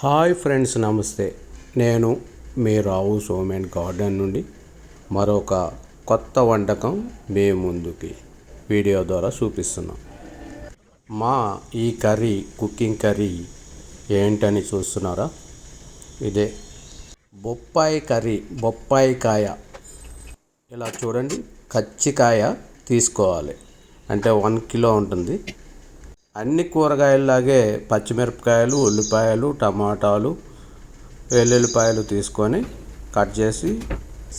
Hi friends నమస్తే. నేను మీ రావు సోమేన్ garden నుండి మరొక కొత్త వంటకం మీ ముందుకి వీడియో ద్వారా చూపిస్తున్నాం. మా ఈ కర్రీ కుకింగ్ కర్రీ ఏంటని చూస్తున్నారా? ఇదే బొప్పాయి కర్రీ బొప్పాయి కాయ. ఇలా చూడండి కచ్చికాయ తీసుకోవాలి. అంటే వన్ కిలో ఉంటుంది. అన్ని కూరగాయల్లాగే పచ్చిమిరపకాయలు ఉల్లిపాయలు టమాటాలు వెల్లుల్లిపాయలు తీసుకొని కట్ చేసి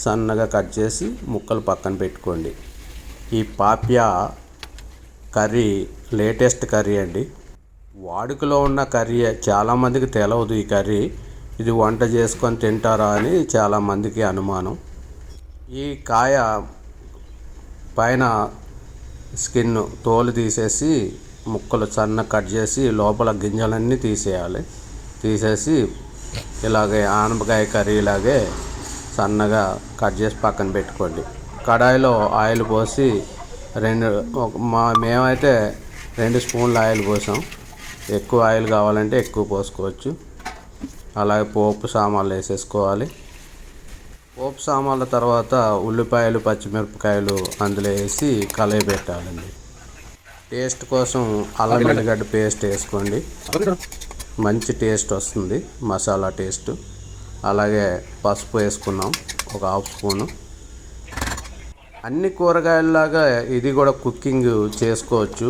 సన్నగా కట్ చేసి ముక్కలు పక్కన పెట్టుకోండి. ఈ పాప్యా కర్రీ లేటెస్ట్ కర్రీ అండి. వాడుకలో ఉన్న కర్రీ చాలామందికి తెలవదు ఈ కర్రీ. ఇది వంట చేసుకొని తింటారా అని చాలామందికి అనుమానం. ఈ కాయ పైన స్కిన్ తోలు తీసేసి ముక్కలు సన్న కట్ చేసి లోపల గింజలన్నీ తీసేయాలి. తీసేసి ఇలాగే ఆనపకాయ కర్రీలాగే సన్నగా కట్ చేసి పక్కన పెట్టుకోండి. కడాయిలో ఆయిల్ పోసి రెండు మా మేమైతే రెండు స్పూన్ల ఆయిల్ పోసాం. ఎక్కువ ఆయిల్ కావాలంటే ఎక్కువ పోసుకోవచ్చు. అలాగే పోపు సామాన్లు వేసేసుకోవాలి. పోపు సామాన్ల తర్వాత ఉల్లిపాయలు పచ్చిమిరపకాయలు అందులో వేసి కలయి పెట్టాలండి టేస్ట్ కోసం అల్లం వెల్లిగడ్డ పేస్ట్ వేసుకోండి. మంచి టేస్ట్ వస్తుంది మసాలా టేస్ట్. అలాగే పసుపు వేసుకున్నాం ఒక హాఫ్ స్పూను. అన్ని కూరగాయల్లాగా ఇది కూడా కుకింగ్ చేసుకోవచ్చు.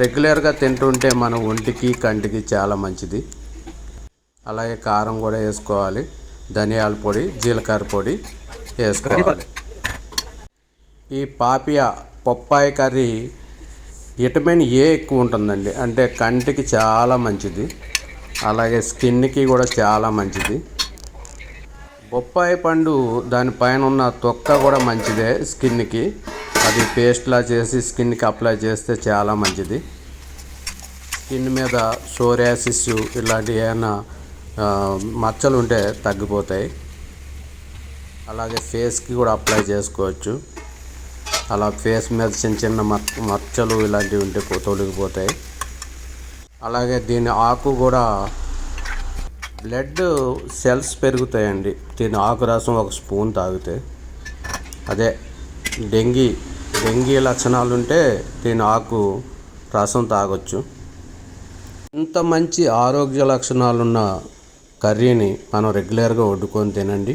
రెగ్యులర్గా తింటుంటే మన ఒంటికి కంటికి చాలా మంచిది. అలాగే కారం కూడా వేసుకోవాలి. ధనియాల పొడి జీలకర్ర పొడి వేసుకోవాలి. ఈ papaya papaya curry vitamin A ఎక్కువ ఉంటుందండి. అంటే కంటికి చాలా మంచిది. అలాగే స్కిన్కి కూడా చాలా మంచిది. బొప్పాయి పండు దానిపైన ఉన్న తొక్క కూడా మంచిదే స్కిన్కి. అది పేస్ట్లా చేసి స్కిన్కి అప్లై చేస్తే చాలా మంచిది. స్కిన్ మీద సోరియాసిస్ ఇలాంటి ఏమైనా మచ్చలు ఉంటే తగ్గిపోతాయి. అలాగే ఫేస్కి కూడా అప్లై చేసుకోవచ్చు. అలా ఫేస్ మీద చిన్న చిన్న మచ్చలు ఇలాంటివి ఉంటే తొలగిపోతాయి. అలాగే దీని ఆకు కూడా బ్లడ్ సెల్స్ పెరుగుతాయండి. దీని ఆకు రసం ఒక స్పూన్ తాగితే. అదే డెంగీ డెంగీ లక్షణాలు ఉంటే దీని ఆకు రసం తాగొచ్చు. ఇంత మంచి ఆరోగ్య లక్షణాలున్న కర్రీని మనం రెగ్యులర్గా వండుకొని తినండి.